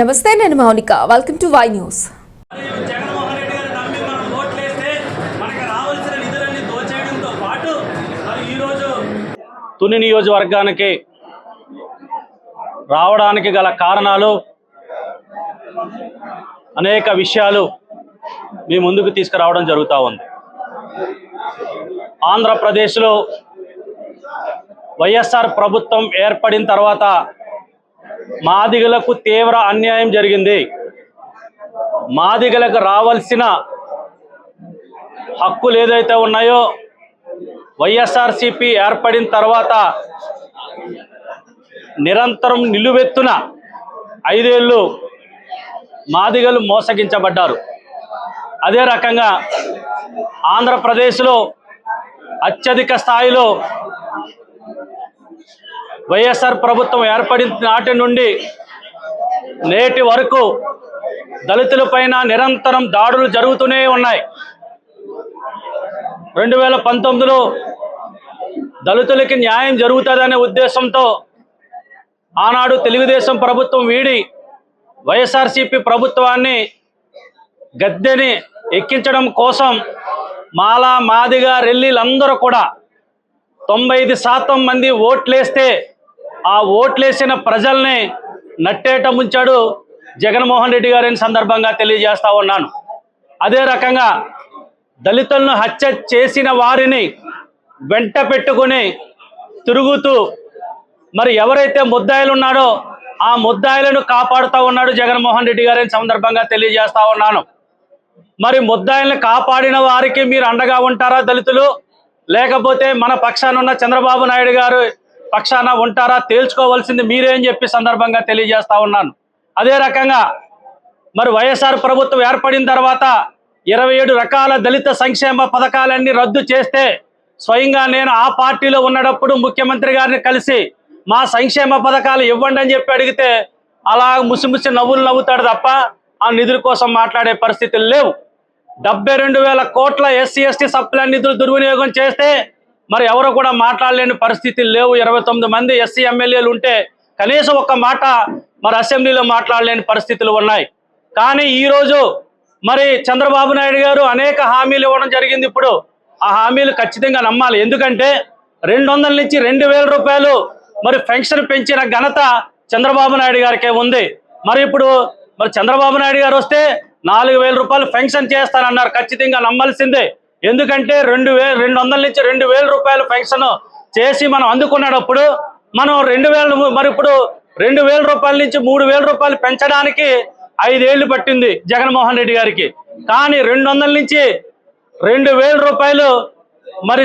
నమస్తే నేను Mounika. Welcome to Y news Tuni నియోజకవర్గానికి రావడానికి గల కారణాలు అనేక విషయాలు మీ ముందుకు తీసుకురావడం జరుగుతూ ఉంది. ఆంధ్రప్రదేశ్లో వైఎస్ఆర్ ప్రభుత్వం ఏర్పడిన తర్వాత మాదిగలకు తీవ్ర అన్యాయం జరిగింది. మాదిగలకు రావాల్సిన హక్కులు ఏదైతే ఉన్నాయో వైఎస్ఆర్సిపి ఏర్పడిన తర్వాత నిరంతరం నిలువెత్తున ఐదేళ్ళు మాదిగలు మోసగించబడ్డారు. అదే రకంగా ఆంధ్రప్రదేశ్లో అత్యధిక స్థాయిలో వైఎస్ఆర్ ప్రభుత్వం ఏర్పడిన నాటి నుండి నేటి వరకు దళితుల పైన నిరంతరం దాడులు జరుగుతూనే ఉన్నాయి. రెండు వేల పంతొమ్మిదిలో దళితులకి న్యాయం జరుగుతుందనే ఉద్దేశంతో ఆనాడు తెలుగుదేశం ప్రభుత్వం వీడి వైఎస్ఆర్సీపీ ప్రభుత్వాన్ని గద్దెని ఎక్కించడం కోసం మాలా మాదిగా రెల్లీలందరూ కూడా తొంభై ఐదు శాతం మంది ఓట్లేస్తే ఆ ఓట్లేసిన ప్రజల్ని నట్టేట ముంచాడు జగన్మోహన్ రెడ్డి గారిని సందర్భంగా తెలియజేస్తా ఉన్నాను. అదే రకంగా దళితులను హత్య చేసిన వారిని వెంట పెట్టుకుని తిరుగుతూ మరి ఎవరైతే ముద్దాయిలు ఉన్నాడో ఆ ముద్దాయిలను కాపాడుతూ ఉన్నాడు జగన్మోహన్ రెడ్డి గారిని సందర్భంగా తెలియజేస్తా ఉన్నాను. మరి ముద్దాయిల్ని కాపాడిన వారికి మీరు అండగా ఉంటారా దళితులు? లేకపోతే మన పక్షాన ఉన్న చంద్రబాబు నాయుడు గారు పక్షాన ఉంటారా తేల్చుకోవాల్సింది మీరే అని చెప్పి సందర్భంగా తెలియజేస్తా ఉన్నాను. అదే రకంగా మరి వైఎస్ఆర్ ప్రభుత్వం ఏర్పడిన తర్వాత ఇరవై ఏడు రకాల దళిత సంక్షేమ పథకాలన్నీ రద్దు చేస్తే స్వయంగా నేను ఆ పార్టీలో ఉన్నప్పుడు ముఖ్యమంత్రి గారిని కలిసి మా సంక్షేమ పథకాలు ఇవ్వండి అని చెప్పి అడిగితే అలా ముసిముసి నవ్వులు నవ్వుతాడు తప్ప ఆ నిధుల కోసం మాట్లాడే పరిస్థితులు లేవు. డెబ్బై రెండు వేల కోట్ల ఎస్సీ ఎస్టీ సప్లై నిధులు దుర్వినియోగం చేస్తే మరి ఎవరు కూడా మాట్లాడలేని పరిస్థితులు లేవు. ఇరవై తొమ్మిది మంది ఎస్సీ ఎమ్మెల్యేలు ఉంటే కనీసం ఒక్క మాట మరి అసెంబ్లీలో మాట్లాడలేని పరిస్థితులు ఉన్నాయి. కానీ ఈరోజు మరి చంద్రబాబు నాయుడు గారు అనేక హామీలు ఇవ్వడం జరిగింది ఇప్పుడు. ఆ హామీలు ఖచ్చితంగా నమ్మాలి. ఎందుకంటే రెండు వందల నుంచి రెండు వేల రూపాయలు మరి పెన్షన్ పెంచిన ఘనత చంద్రబాబు నాయుడు గారికే ఉంది. మరి ఇప్పుడు మరి చంద్రబాబు నాయుడు గారు వస్తే నాలుగు వేల రూపాయలు పెన్షన్ చేస్తానన్నారు. ఖచ్చితంగా నమ్మాల్సిందే. ఎందుకంటే రెండు వే రెండు వందల నుంచి రెండు వేల రూపాయలు పెన్షన్ చేసి మనం అందుకున్నప్పుడు మనం రెండు వేల మరి ఇప్పుడు రెండు వేల రూపాయల నుంచి మూడు వేల రూపాయలు పెంచడానికి ఐదేళ్ళు పట్టింది జగన్మోహన్ రెడ్డి గారికి. కానీ రెండు వందల నుంచి రెండు వేల రూపాయలు మరి